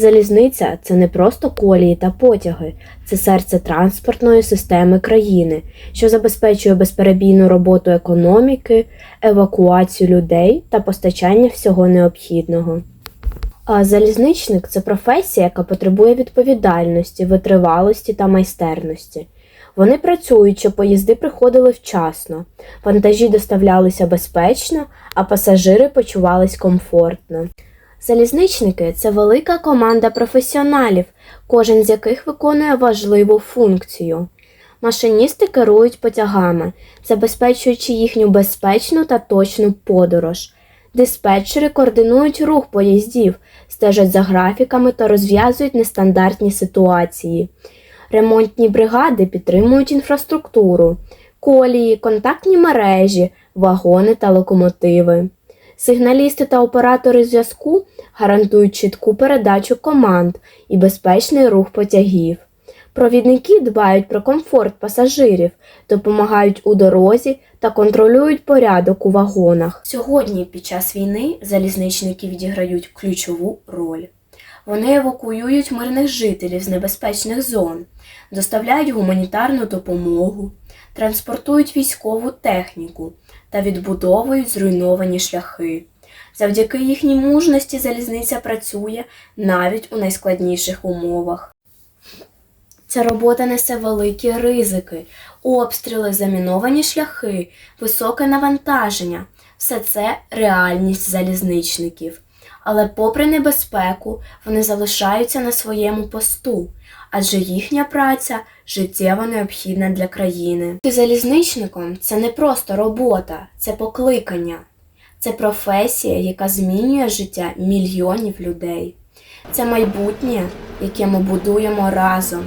Залізниця це не просто колії та потяги, це серце транспортної системи країни, що забезпечує безперебійну роботу економіки, евакуацію людей та постачання всього необхідного. А залізничник це професія, яка потребує відповідальності, витривалості та майстерності. Вони працюють, щоб поїзди приходили вчасно, вантажі доставлялися безпечно, а пасажири почувались комфортно. Залізничники це велика команда професіоналів, кожен з яких виконує важливу функцію. Машиністи керують потягами, забезпечуючи їхню безпечну та точну подорож. Диспетчери координують рух поїздів, стежать за графіками та розв'язують нестандартні ситуації. Ремонтні бригади підтримують інфраструктуру, колії, контактні мережі, вагони та локомотиви. Сигналісти та оператори зв'язку гарантують чітку передачу команд і безпечний рух потягів. Провідники дбають про комфорт пасажирів, допомагають у дорозі та контролюють порядок у вагонах. Сьогодні, під час війни, залізничники відіграють ключову роль. Вони евакуюють мирних жителів з небезпечних зон, доставляють гуманітарну допомогу, транспортують військову техніку та відбудовують зруйновані шляхи. Завдяки їхній мужності залізниця працює навіть у найскладніших умовах. Ця робота несе великі ризики, обстріли, заміновані шляхи, високе навантаження. Все це реальність залізничників. Але, попри небезпеку, вони залишаються на своєму посту, адже їхня праця життєво необхідна для країни. Залізничником це не просто робота, це покликання, це професія, яка змінює життя мільйонів людей. Це майбутнє, яке ми будуємо разом.